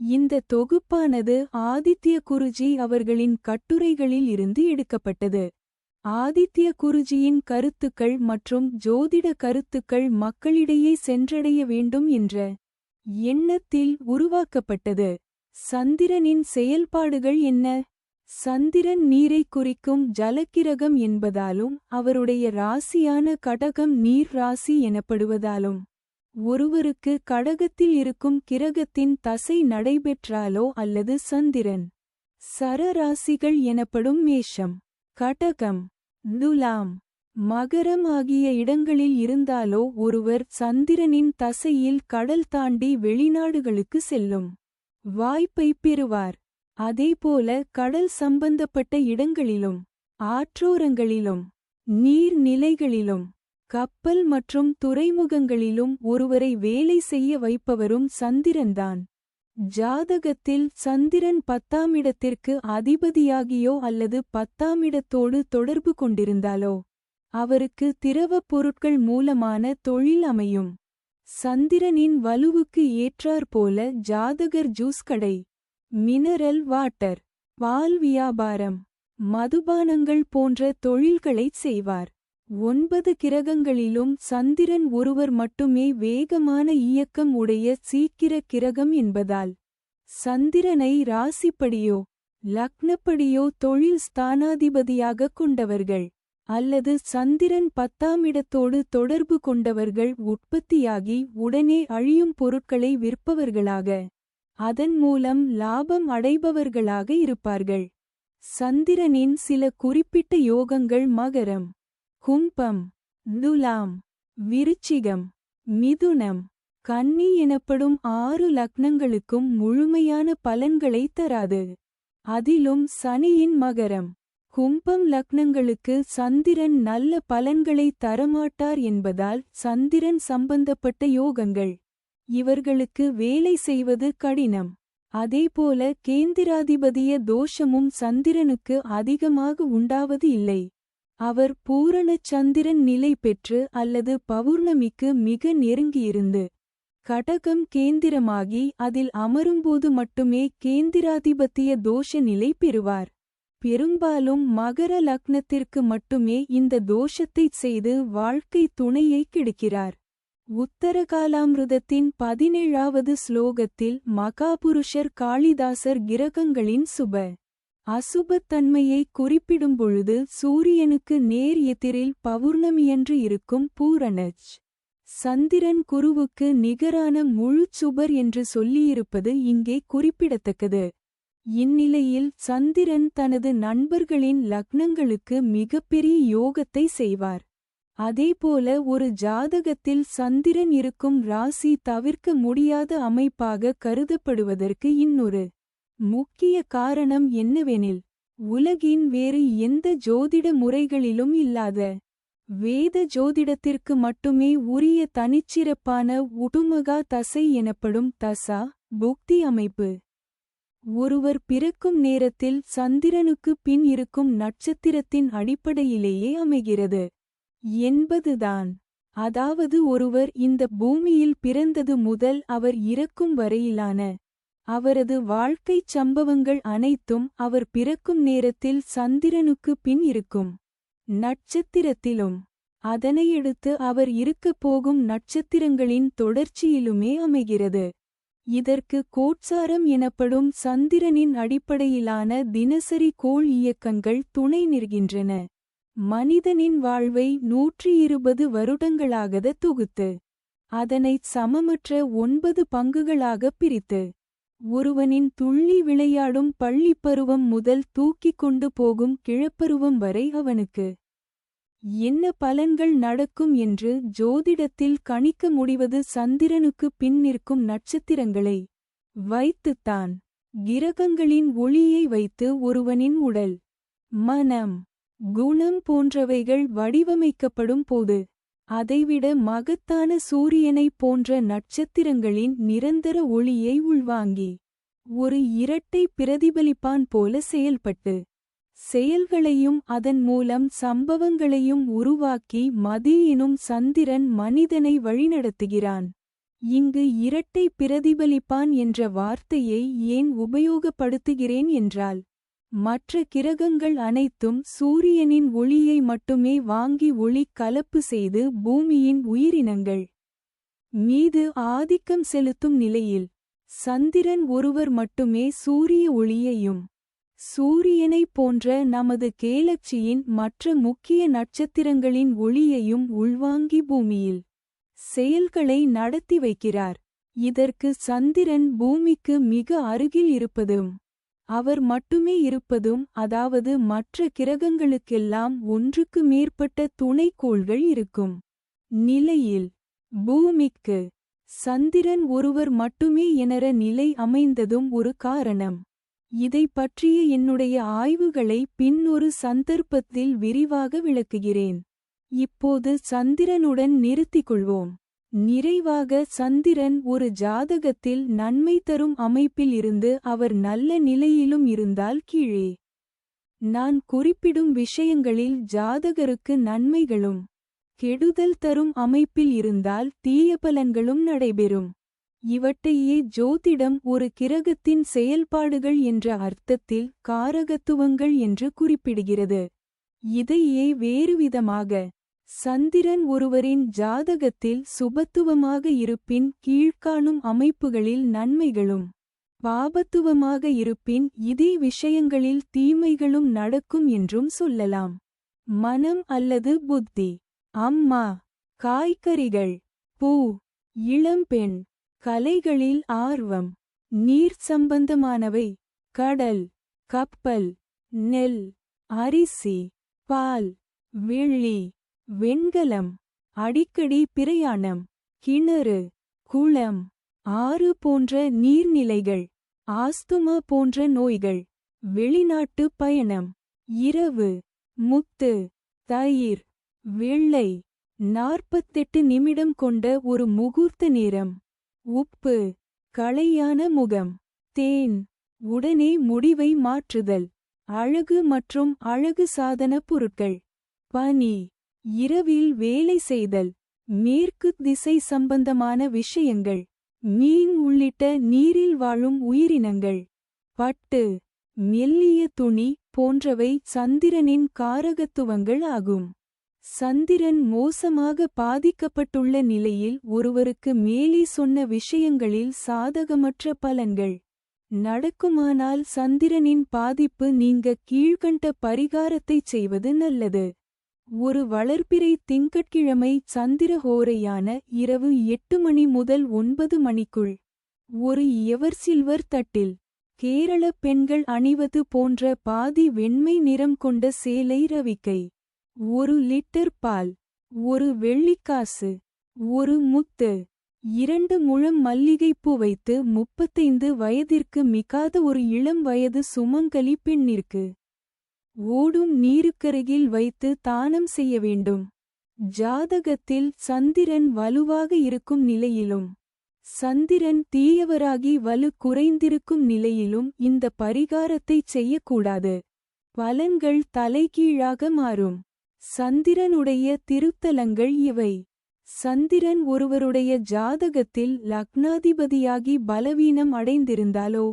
இந்த தொகுப்பானது ஆதித்ய குருஜி அவர்களின் கட்டுரைகளில் இருந்து எடுக்கப்பட்டது. ஆதித்ய குருஜியின் கருத்துக்கள் மற்றும் ஜோதிட கருத்துக்கள் மக்களிடையே சென்றடைய வேண்டும் என்ற எண்ணத்தில் உருவாக்கப்பட்டது. சந்திரனின் செயல்பாடுகள் என்ன? சந்திரன் நீரை குறிக்கும் ஜலக்கிரகம் என்பதாலும் அவருடைய ராசியான கடகம் நீர் ராசி எனப்படுவதாலும் ஒருவருக்கு கடகத்தில் இருக்கும் கிரகத்தின் தசை நடைபெற்றாலோ அல்லது சந்திரன் சரராசிகள் எனப்படும் மேஷம் கடகம் துலாம் மகரம் ஆகிய இடங்களில் இருந்தாலோ ஒருவர் சந்திரனின் தசையில் கடல் தாண்டி வெளிநாடுகளுக்கு செல்லும் வாய்ப்பை பெறுவார். அதேபோல கடல் சம்பந்தப்பட்ட இடங்களிலும் ஆற்றோரங்களிலும் நீர்நிலைகளிலும் கப்பல் மற்றும் துறைமுகங்களிலும் ஒருவரை வேலை செய்ய வைப்பவரும் சந்திரன்தான். ஜாதகத்தில் சந்திரன் பத்தாமிடத்திற்கு அதிபதியாகியோ அல்லது பத்தாமிடத்தோடு தொடர்பு கொண்டிருந்தாலோ அவருக்கு திரவப் பொருட்கள் மூலமான தொழில் அமையும். சந்திரனின் வலுவுக்கு ஏற்றாற்போல ஜாதகர் ஜூஸ் கடை மினரல் வாட்டர் பால் வியாபாரம் மதுபானங்கள் போன்ற தொழில்களைச் செய்வார். ஒன்பது கிரகங்களிலும் சந்திரன் ஒருவர் மட்டுமே வேகமான இயக்கம் உடைய சீக்கிர கிரகம் என்பதால் சந்திரனை ராசிப்படியோ லக்னப்படியோ தொழில் ஸ்தானாதிபதியாக கொண்டவர்கள் அல்லது சந்திரன் பத்தாமிடத்தோடு தொடர்பு கொண்டவர்கள் உற்பத்தியாகி உடனே அழியும் பொருட்களை விற்பவர்களாக அதன் மூலம் லாபம் அடைபவர்களாக இருப்பார்கள். சந்திரனின் சில குறிப்பிட்ட யோகங்கள் மகரம். கும்பம் துலாம் விருச்சிகம் மிதுனம் கன்னி எனப்படும் ஆறு லக்னங்களுக்கும் முழுமையான பலன்களை தராது. அதிலும் சனியின் மகரம் கும்பம் லக்னங்களுக்கு சந்திரன் நல்ல பலன்களை தரமாட்டார் என்பதால் சந்திரன் சம்பந்தப்பட்ட யோகங்கள். இவர்களுக்கு வேலை செய்வது கடினம். அதேபோல கேந்திராதிபதிய தோஷமும் சந்திரனுக்கு அதிகமாக உண்டாவது இல்லை. அவர் பூரணச் சந்திரன் நிலை பெற்று அல்லது பௌர்ணமிக்கு மிக நெருங்கியிருந்து கடகம் கேந்திரமாகி அதில் அமரும்போது மட்டுமே கேந்திராதிபத்திய தோஷ நிலை பெறுவார். பெரும்பாலும் மகர லக்னத்திற்கு மட்டுமே இந்த தோஷத்தைச் செய்து வாழ்க்கை துணையை கெடுக்கிறார். உத்தரகாலாமிருதத்தின் பதினேழாவது ஸ்லோகத்தில் மகாபுருஷர் காளிதாசர் கிரகங்களின் சுப அசுபத்தன்மையை குறிப்பிடும்பொழுது சூரியனுக்கு நேர் எதிரில் பௌர்ணமியன்று இருக்கும் பூரணச் சந்திரன் குருவுக்கு நிகரான முழுச் சுபர் என்று சொல்லியிருப்பது இங்கே குறிப்பிடத்தக்கது. இந்நிலையில் சந்திரன் தனது நண்பர்களின் லக்னங்களுக்கு மிகப்பெரிய யோகத்தை செய்வார். அதேபோல ஒரு ஜாதகத்தில் சந்திரன் இருக்கும் ராசி தவிர்க்க முடியாத அமைப்பாக கருதப்படுவதற்கு இன்னொரு முக்கிய காரணம் என்னவெனில் உலகின் வேறு எந்த ஜோதிட முறைகளிலும் இல்லாத வேத ஜோதிடத்திற்கு மட்டுமே உரிய தனிச்சிறப்பான உடுமகா தசை எனப்படும் தசா புக்தி அமைப்பு. ஒருவர் பிறக்கும் நேரத்தில் சந்திரனுக்கு பின் இருக்கும் நட்சத்திரத்தின் அடிப்படையிலேயே அமைகிறது. என்பதுதான். அதாவது ஒருவர் இந்த பூமியில் பிறந்தது முதல் அவர் இறக்கும் வரையிலான அவரது வாழ்க்கைச் சம்பவங்கள் அனைத்தும் அவர் பிறக்கும் நேரத்தில் சந்திரனுக்கு பின் இருக்கும் நட்சத்திரத்திலும். அதனையடுத்து அவர் இருக்கப் போகும் நட்சத்திரங்களின் தொடர்ச்சியிலுமே அமைகிறது. இதற்கு கோட்சாரம் எனப்படும் சந்திரனின் அடிப்படையிலான தினசரி கோள் இயக்கங்கள் துணை நிற்கின்றன. மனிதனின் வாழ்வை நூற்றி இருபது வருடங்களாகத தொகுத்து அதனைச் சமமற்ற ஒன்பது பங்குகளாகப் பிரித்து ஒருவனின் துள்ளி விளையாடும் பள்ளிப் பருவம் முதல் தூக்கிக் கொண்டு போகும் கிழப்பருவம் வரை அவனுக்கு என்ன பலன்கள் நடக்கும் என்று ஜோதிடத்தில் கணிக்க முடிவது சந்திரனுக்கு பின் நிற்கும் நட்சத்திரங்களை வைத்துத்தான். கிரகங்களின் ஒளியை வைத்து ஒருவனின் உடல் மனம் குணம் போன்றவைகள் வடிவமைக்கப்படும் போது அதைவிட மகத்தான சூரியனைப் போன்ற நட்சத்திரங்களின் நிரந்தர ஒளியை உள்வாங்கி ஒரு இரட்டை பிரதிபலிப்பான் போல செயல்பட்டு செயல்களையும் அதன் மூலம் சம்பவங்களையும் உருவாக்கி மதி எனும் சந்திரன் மனிதனை வழிநடத்துகிறான். இங்கு இரட்டை பிரதிபலிப்பான் என்ற வார்த்தையை ஏன் உபயோகப்படுத்துகிறேன் என்றால் மற்ற கிரகங்கள் அனைத்தும் சூரியனின் ஒளியை மட்டுமே வாங்கி ஒளி கலப்பு செய்து பூமியின் உயிரினங்கள். மீது ஆதிக்கம் செலுத்தும் நிலையில் சந்திரன் ஒருவர் மட்டுமே சூரிய ஒளியையும் சூரியனைப் போன்ற நமது கேலட்சியின் மற்ற முக்கிய நட்சத்திரங்களின் ஒளியையும் உள்வாங்கி பூமியில் செயல்களை நடத்தி வைக்கிறார். இதற்கு சந்திரன் பூமிக்கு மிக அருகில் இருப்பதும் அவர் மட்டுமே இருப்பதும் அதாவது மற்ற கிரகங்களுக்கெல்லாம் ஒன்றுக்கு மேற்பட்ட துணைக்கோள்கள் இருக்கும். நிலையில் பூமிக்கு சந்திரன் ஒருவர் மட்டுமே எனற நிலை அமைந்ததும் ஒரு காரணம். இதை பற்றிய என்னுடைய ஆய்வுகளை பின்னொரு சந்தர்ப்பத்தில் விரிவாக விளக்குகிறேன். இப்போது சந்திரனுடன் நிறுத்திக் கொள்வோம். நிறைவாக சந்திரன் ஒரு ஜாதகத்தில் நன்மை தரும் அமைப்பில் இருந்து அவர் நல்ல நிலையிலும் இருந்தால் கீழே. நான் குறிப்பிடும் விஷயங்களில் ஜாதகருக்கு நன்மைகளும் கெடுதல் தரும் அமைப்பில் இருந்தால் தீய பலன்களும் நடைபெறும். இவற்றையே ஜோதிடம் ஒரு கிரகத்தின் செயல்பாடுகள் என்ற அர்த்தத்தில் காரகத்துவங்கள் என்று குறிப்பிடுகிறது. இதையே வேறுவிதமாக சந்திரன் ஒருவரின் ஜாதகத்தில் சுபத்துவமாக இருப்பின் கீழ்காணும் அமைப்புகளில் நன்மைகளும் பாபத்துவமாக இருப்பின் இதே விஷயங்களில் தீமைகளும் நடக்கும் என்றும் சொல்லலாம். மனம் அல்லது புத்தி. அம்மா. காய்கறிகள். பூ. இளம்பெண் கலைகளில் ஆர்வம். நீர் சம்பந்தமானவை. கடல். கப்பல். நெல். அரிசி. பால். வெள்ளி. வெண்கலம் அடிக்கடி பிரயாணம் கிணறு குளம் ஆறு போன்ற நீர்நிலைகள் ஆஸ்துமா போன்ற நோய்கள் வெளிநாட்டு பயணம் இரவு முத்து தயிர் வெள்ளை நாற்பத்தெட்டு நிமிடம் கொண்ட ஒரு முகூர்த்த நேரம் உப்பு களையான முகம் தேன் உடனே முடிவை மாற்றுதல் அழகு மற்றும் அழகு சாதன பொருட்கள் பனி இரவில் வேலை செய்தல் மேற்கு திசை சம்பந்தமான விஷயங்கள் மீன் உள்ளிட்ட நீரில் வாழும் உயிரினங்கள் பட்டு மெல்லிய துணி போன்றவை சந்திரனின் காரகத்துவங்கள் ஆகும். சந்திரன் மோசமாக பாதிக்கப்பட்டுள்ள நிலையில் ஒருவருக்கு மேலே சொன்ன விஷயங்களில் சாதகமற்ற பலன்கள். நடக்குமானால் சந்திரனின் பாதிப்பு நீங்க கீழ்கண்ட பரிகாரத்தைச் செய்வது நல்லது. ஒரு வளர்ப்பிறை திங்கட்கிழமை சந்திரஹோரையான இரவு எட்டு மணி முதல் ஒன்பது மணிக்குள். ஒரு எவர் சில்வர் தட்டில். கேரள பெண்கள் அணிவது போன்ற பாதி வெண்மை நிறம் கொண்ட சேலை ரவிக்கை. ஒரு லிட்டர் பால். ஒரு வெள்ளிக்காசு. ஒரு முத்து. இரண்டு முழம் மல்லிகைப்பூ வைத்து முப்பத்தைந்து வயதிற்கு மிகாத ஒரு இளம் வயது சுமங்கலி பெண்ணிற்கு. ஓடும் நீருக்கருகில் வைத்து தானம் செய்ய வேண்டும். ஜாதகத்தில் சந்திரன் வலுவாக இருக்கும் நிலையிலும் சந்திரன் தீயவராகி வலு குறைந்திருக்கும் நிலையிலும் இந்த பரிகாரத்தைச் செய்யக்கூடாது. பலன்கள் தலைகீழாக மாறும். சந்திரனுடைய திருத்தலங்கள் இவை. சந்திரன் ஒருவருடைய ஜாதகத்தில் லக்னாதிபதியாகி பலவீனம் அடைந்திருந்தாலோ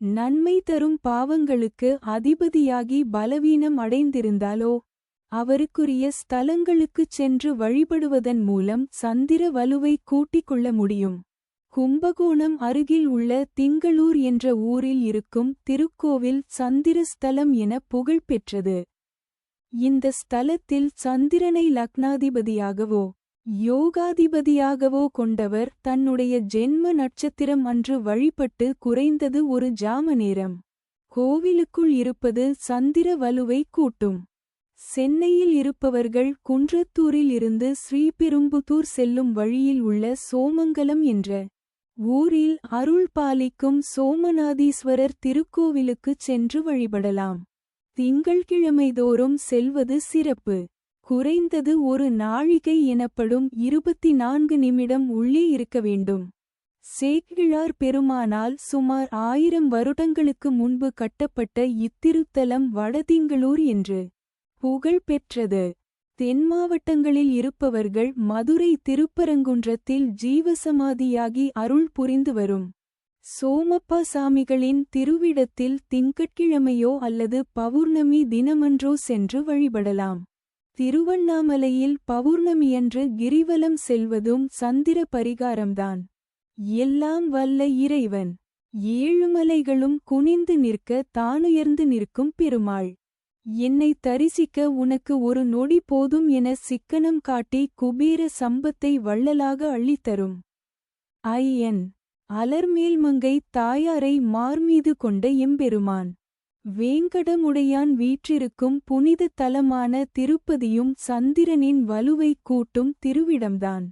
நன்மை தரும் பாவங்களுக்கு அதிபதியாகி பலவீனம் அடைந்திருந்தாலோ அவருக்குரிய ஸ்தலங்களுக்குச் சென்று வழிபடுவதன் மூலம் சந்திர வலுவை கூட்டிக் கொள்ள முடியும். கும்பகோணம் அருகில் உள்ள திங்களூர் என்ற ஊரில் இருக்கும் திருக்கோவில் சந்திர ஸ்தலம் என புகழ்பெற்றது. இந்த ஸ்தலத்தில் சந்திரனை லக்னாதிபதியாகவோ யோகாதிபதியாகவோ கொண்டவர் தன்னுடைய ஜென்ம நட்சத்திரம் அன்று வழிபட்டு குறைந்தது ஒரு ஜாம நேரம். கோவிலுக்குள் இருப்பது சந்திர வலுவை கூட்டும். சென்னையில் இருப்பவர்கள் குன்றத்தூரில் இருந்து ஸ்ரீபெரும்புதூர் செல்லும் வழியில் உள்ள சோமங்கலம் என்ற ஊரில் அருள் பாலிக்கும் சோமநாதீஸ்வரர் திருக்கோவிலுக்குச் சென்று வழிபடலாம். திங்கள்கிழமைதோறும் செல்வது சிறப்பு. குறைந்தது ஒரு நாழிகை எனப்படும் இருபத்தி நான்கு நிமிடம் உள்ளே இருக்க வேண்டும். சேக்கிழார் பெருமானால் சுமார் ஆயிரம் வருடங்களுக்கு முன்பு கட்டப்பட்ட இத்திருத்தலம் வடதிங்களூர் என்று புகழ் பெற்றது. தென் மாவட்டங்களில் இருப்பவர்கள் மதுரை திருப்பரங்குன்றத்தில் ஜீவசமாதியாகி அருள் புரிந்து வரும். சோமப்பா சாமிகளின் திருவிடத்தில் திங்கட்கிழமையோ அல்லது பௌர்ணமி தினமன்றோ சென்று வழிபடலாம். திருவண்ணாமலையில் பௌர்ணமியன்று கிரிவலம் செல்வதும் சந்திர பரிகாரம்தான். எல்லாம் வல்ல இறைவன். ஏழுமலைகளும் குனிந்து நிற்க தானுயர்ந்து நிற்கும் பெருமாள். என்னை தரிசிக்க உனக்கு ஒரு நொடி போதும் என சிக்கனம் காட்டி குபேர சம்பத்தை வள்ளலாக அள்ளித்தரும். ஐ என் அலர்மேல்மங்கை தாயாரை மார்மீது கொண்ட எம்பெருமான். வேங்கடமுடையான் வீற்றிருக்கும் புனித தலமான திருப்பதியும் சந்திரனின் வலுவை கூட்டும் திருவிடம்தான்.